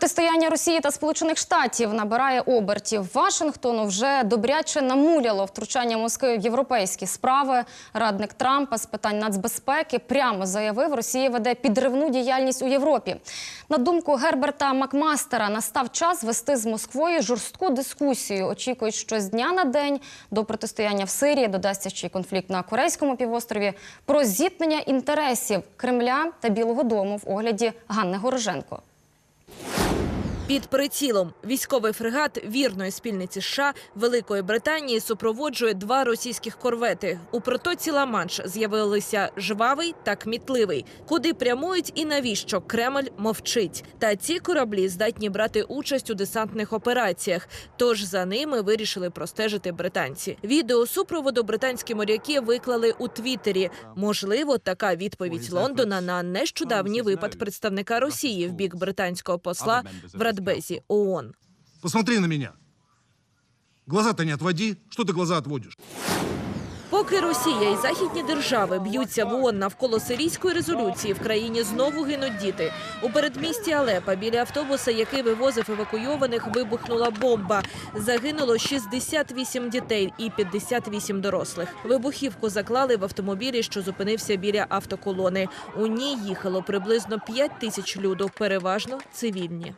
Протистояння Росії та Сполучених Штатів набирає обертів. Вашингтону вже добряче намуляло втручання Москви в європейські справи. Радник Трампа з питань нацбезпеки прямо заявив, Росія веде підривну діяльність у Європі. На думку Герберта Макмастера, настав час вести з Москвою жорстку дискусію. Очікують, що з дня на день до протистояння в Сирії додасться ще й конфлікт на Корейському півострові про зіткнення інтересів Кремля та Білого Дому в огляді Ганни Гороженко. Під прицілом військовий фрегат вірної спільниці США Великої Британії супроводжує два російських корвети. У протоці Ла-Манш з'явилися жвавий та кмітливий. Куди прямують і навіщо Кремль мовчить. Та ці кораблі здатні брати участь у десантних операціях. Тож за ними вирішили простежити британці. Відео супроводу британські моряки виклали у Твіттері. Можливо, така відповідь Лондона на нещодавній випад представника Росії в бік британського посла в Радбезі ООН. Посмотри на меня. Глаза-то не отводи. Что ты глаза отводишь? Поки Росія і західні держави б'ються в ООН навколо сирійської резолюції, в країні знову гинуть діти. У передмісті Алепа біля автобуса, який вивозив евакуйованих, вибухнула бомба. Загинуло 68 дітей і 58 дорослих. Вибухівку заклали в автомобілі, що зупинився біля автоколони. У ній їхало приблизно 5 тисяч люду, переважно цивільні.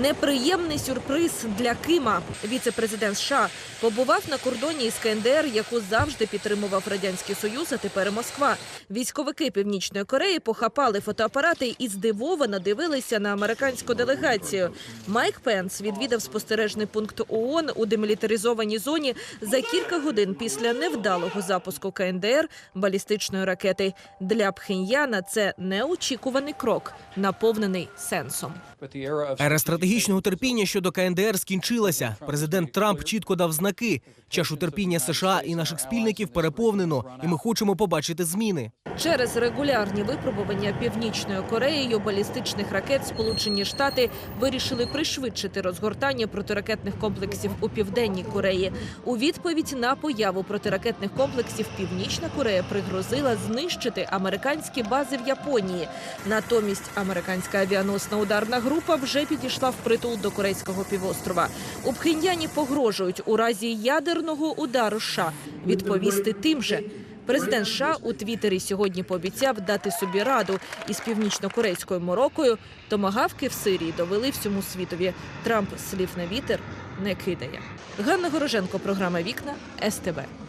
Неприємний сюрприз для Кима. Віце-президент США побував на кордоні із КНДР, яку завжди підтримував радянський союз. А тепер Москва. Військовики Північної Кореї похапали фотоапарати і здивовано дивилися на американську делегацію. Майк Пенс відвідав спостережний пункт ООН у демілітаризованій зоні за кілька годин після невдалого запуску КНДР балістичної ракети. Для Пхеньяна це неочікуваний крок, наповнений сенсом. Ера стратегічного терпіння щодо КНДР скінчилася. Президент Трамп чітко дав знаки. Чашу терпіння США і наших спільників переповнено, і ми хочемо побачити зміни. Через регулярні випробування північною Кореєю балістичних ракет Сполучені Штати вирішили пришвидшити розгортання протиракетних комплексів у південній Кореї. У відповідь на появу протиракетних комплексів Північна Корея пригрозила знищити американські бази в Японії. Натомість американська авіаносна ударна група вже підійшла в притул до корейського півострова. У Пхеньяні погрожують у разі ядерного удару США відповісти тим же. Президент США у Твіттері сьогодні пообіцяв дати собі раду із північно-корейською морокою. Томагавки в Сирії довели всьому світові. Трамп слів на вітер не кидає. Ганна Гороженко, програма Вікна СТБ.